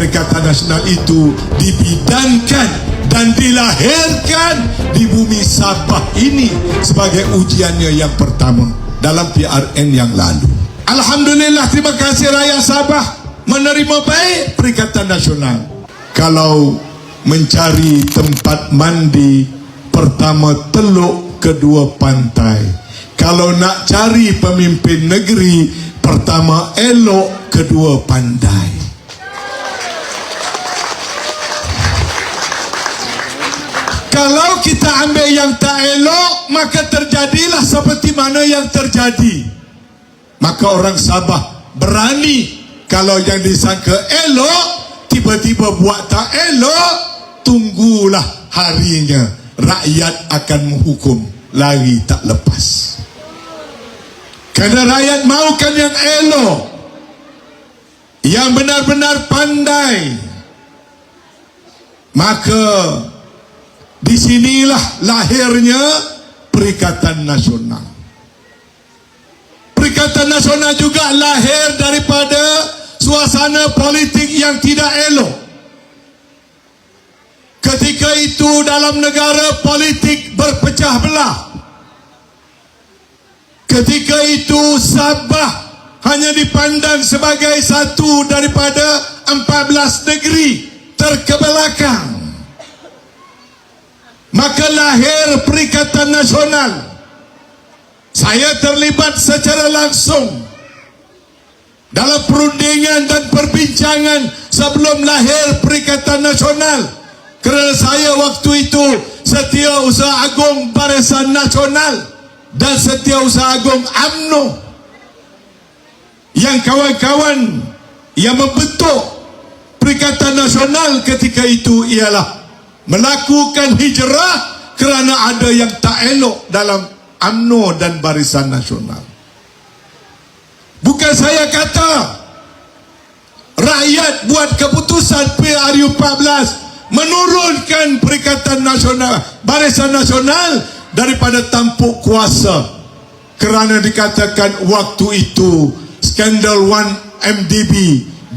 Perikatan Nasional itu dibidankan dan dilahirkan di bumi Sabah ini sebagai ujiannya yang pertama dalam PRN yang lalu. Alhamdulillah terima kasih rakyat Sabah menerima baik Perikatan Nasional. Kalau mencari tempat mandi pertama teluk kedua pantai. Kalau nak cari pemimpin negeri pertama elok kedua pandai. Kalau kita ambil yang tak elok Maka terjadilah seperti mana yang terjadi. Maka orang Sabah berani Kalau yang disangka elok Tiba-tiba buat tak elok Tunggulah harinya Rakyat akan menghukum. Lari tak lepas. Kerana rakyat mahukan yang elok Yang benar-benar pandai Maka di sinilah lahirnya Perikatan Nasional. Perikatan Nasional juga lahir daripada suasana politik yang tidak elok. Ketika itu dalam negara politik berpecah belah. Ketika itu Sabah hanya dipandang sebagai satu daripada 14 negeri terkebelakang maka lahir Perikatan Nasional. Saya terlibat secara langsung dalam perundingan dan perbincangan sebelum lahir Perikatan Nasional. Kerana saya waktu itu Setiausaha Agung Barisan Nasional dan Setiausaha Agung AMNO yang kawan-kawan yang membentuk Perikatan Nasional ketika itu ialah melakukan hijrah kerana ada yang tak elok dalam UMNO dan Barisan Nasional. Bukan saya kata rakyat buat keputusan PRU 14 menurunkan Perikatan Nasional Barisan Nasional daripada tampuk kuasa kerana dikatakan waktu itu skandal 1 MDB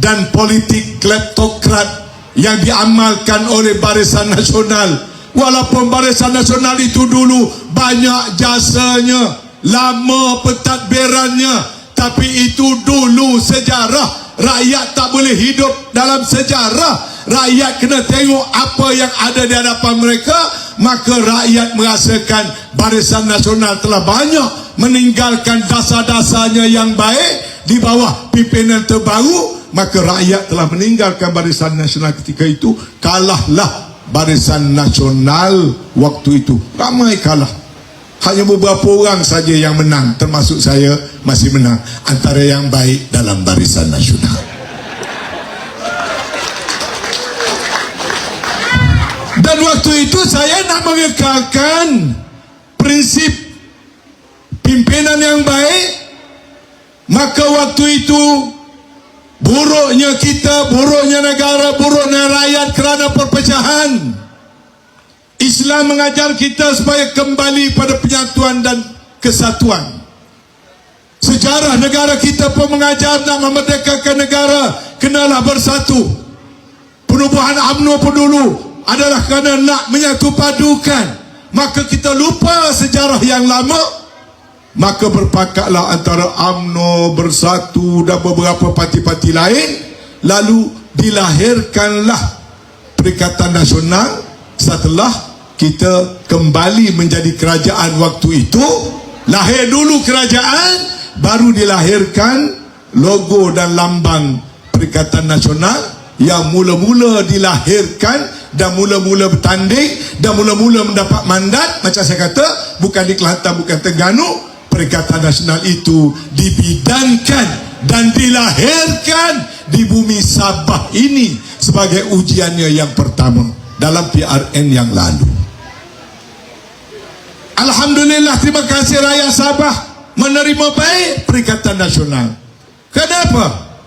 dan politik kleptokrat yang diamalkan oleh Barisan Nasional. Walaupun Barisan Nasional itu dulu banyak jasanya lama pentadbirannya tapi itu dulu sejarah. Rakyat tak boleh hidup dalam sejarah. Rakyat kena tengok apa yang ada di hadapan mereka. Maka rakyat merasakan Barisan Nasional telah banyak meninggalkan dasar-dasarnya yang baik di bawah pimpinan terbaru maka rakyat telah meninggalkan barisan nasional ketika itu. Kalahlah barisan nasional waktu itu. Ramai kalah. Hanya beberapa orang saja yang menang. Termasuk saya masih menang. Antara yang baik dalam barisan nasional. Dan waktu itu saya nak mengekalkan prinsip pimpinan yang baik. Maka waktu itu buruknya kita, buruknya negara, buruknya rakyat kerana perpecahan. Islam mengajar kita supaya kembali pada penyatuan dan kesatuan. Sejarah negara kita pun mengajar nak memerdekakan negara, kenalah bersatu. Penubuhan UMNO pun dulu adalah kerana nak menyatu padukan. Maka kita lupa sejarah yang lama, maka berpakatlah antara AMNO bersatu dan beberapa parti-parti lain. Lalu dilahirkanlah Perikatan Nasional. Setelah kita kembali menjadi kerajaan waktu itu lahir dulu kerajaan baru dilahirkan logo dan lambang Perikatan Nasional yang mula-mula dilahirkan dan mula-mula bertanding dan mula-mula mendapat mandat. Macam saya kata bukan di Kelantan bukan Terengganu Perikatan Nasional itu dibidankan dan dilahirkan di bumi Sabah ini sebagai ujiannya yang pertama dalam PRN yang lalu. Alhamdulillah terima kasih rakyat Sabah menerima baik Perikatan Nasional. Kenapa?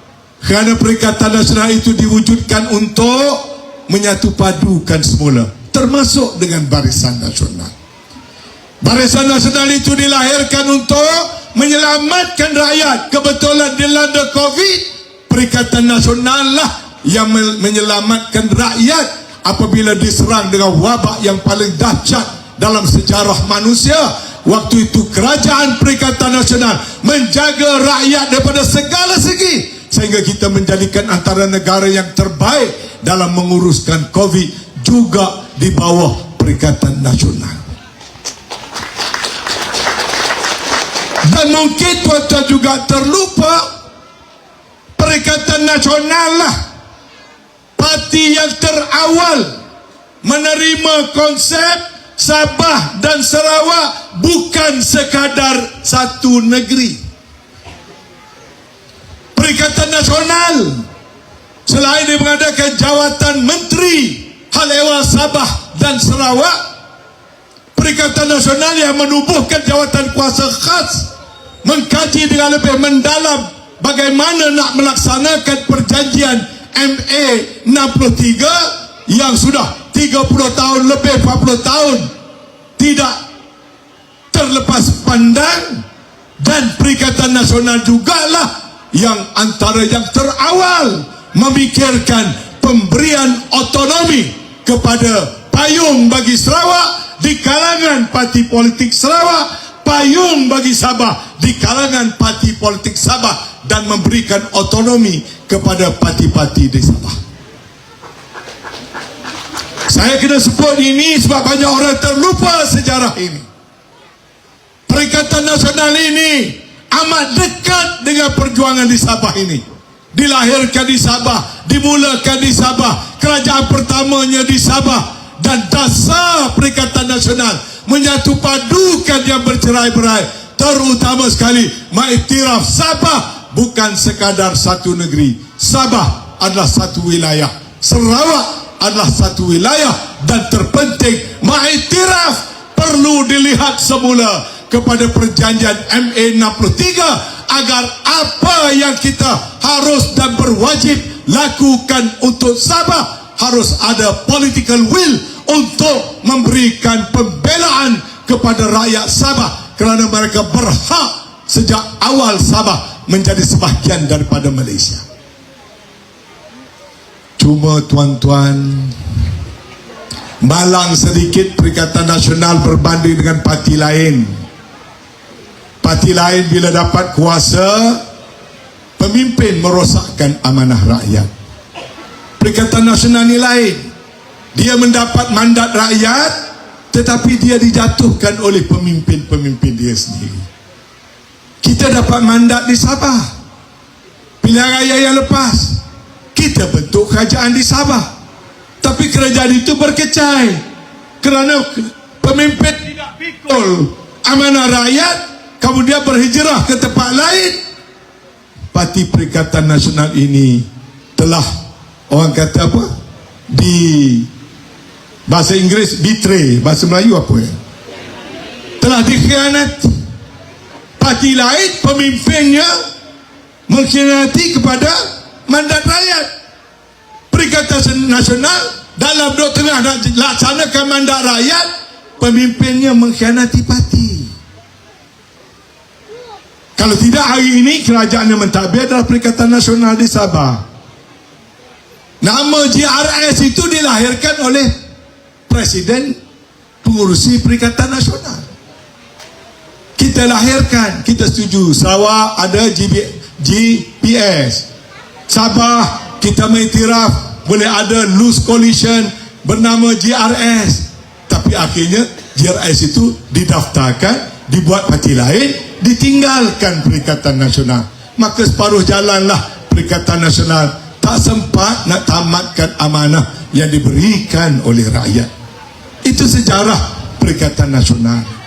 Kerana Perikatan Nasional itu diwujudkan untuk menyatu padukan semula termasuk dengan Barisan Nasional. Barisan Nasional itu dilahirkan untuk menyelamatkan rakyat. Kebetulan dilanda COVID, Perikatan Nasional lah yang men- menyelamatkan rakyat apabila diserang dengan wabak yang paling dahsyat dalam sejarah manusia. Waktu itu kerajaan Perikatan Nasional menjaga rakyat daripada segala segi sehingga kita menjadikan antara negara yang terbaik dalam menguruskan COVID juga di bawah Perikatan Nasional. Dan mungkin tuan-tuan juga terlupa Perikatan Nasional lah parti yang terawal menerima konsep Sabah dan Sarawak bukan sekadar satu negeri. Perikatan Nasional selain dia mengadakan jawatan menteri hal ehwal Sabah dan Sarawak Perikatan Nasional yang menubuhkan jawatan kuasa khas mengkaji dengan lebih mendalam bagaimana nak melaksanakan perjanjian MA 63 yang sudah 30 tahun lebih 40 tahun tidak terlepas pandang. Dan Perikatan Nasional jugalah yang antara yang terawal memikirkan pemberian otonomi kepada payung bagi Sarawak di kalangan parti politik Sarawak payung bagi Sabah di kalangan parti politik Sabah dan memberikan otonomi kepada parti-parti di Sabah. Saya kena sebut ini sebab banyak orang terlupa sejarah ini. Perikatan Nasional ini amat dekat dengan perjuangan di Sabah ini. Dilahirkan di Sabah, dimulakan di Sabah, kerajaan pertamanya di Sabah dan dasar Perikatan Nasional menyatu padukan yang bercerai-berai terutama sekali mengiktiraf Sabah bukan sekadar satu negeri. Sabah adalah satu wilayah. Sarawak adalah satu wilayah dan terpenting mengiktiraf perlu dilihat semula kepada perjanjian MA 63 agar apa yang kita harus dan berwajib lakukan untuk Sabah harus ada political will untuk memberikan pembelaan kepada rakyat Sabah kerana mereka berhak sejak awal Sabah menjadi sebahagian daripada Malaysia. Cuma tuan-tuan malang sedikit Perikatan Nasional berbanding dengan parti lain. Parti lain bila dapat kuasa pemimpin merosakkan amanah rakyat. Perikatan Nasional ni lain. Dia mendapat mandat rakyat tetapi dia dijatuhkan oleh pemimpin-pemimpin dia sendiri. Kita dapat mandat di Sabah. Pilihan raya yang lepas kita bentuk kerajaan di Sabah. Tapi kerajaan itu berkecai kerana pemimpin tidak pikul amanah rakyat kemudian berhijrah ke tempat lain. Parti Perikatan Nasional ini telah orang kata apa? Di bahasa Inggeris betray, bahasa Melayu apa ya? Telah dikhianati. Parti lain pemimpinnya mengkhianati kepada mandat rakyat. Perikatan Nasional dalam dua tengah nak laksanakan mandat rakyat, pemimpinnya mengkhianati parti. Kalau tidak hari ini kerajaan yang mentadbir adalah Perikatan Nasional di Sabah. Nama GRS itu dilahirkan oleh Presiden pengurusi Perikatan Nasional. Kita lahirkan, kita setuju Sarawak ada GB, GPS. Sabah kita mengiktiraf boleh ada loose coalition bernama GRS. Tapi akhirnya GRS itu didaftarkan, dibuat parti lain, ditinggalkan Perikatan Nasional. Maka separuh jalanlah Perikatan Nasional tak sempat nak tamatkan amanah yang diberikan oleh rakyat. Itu sejarah Perikatan Nasional.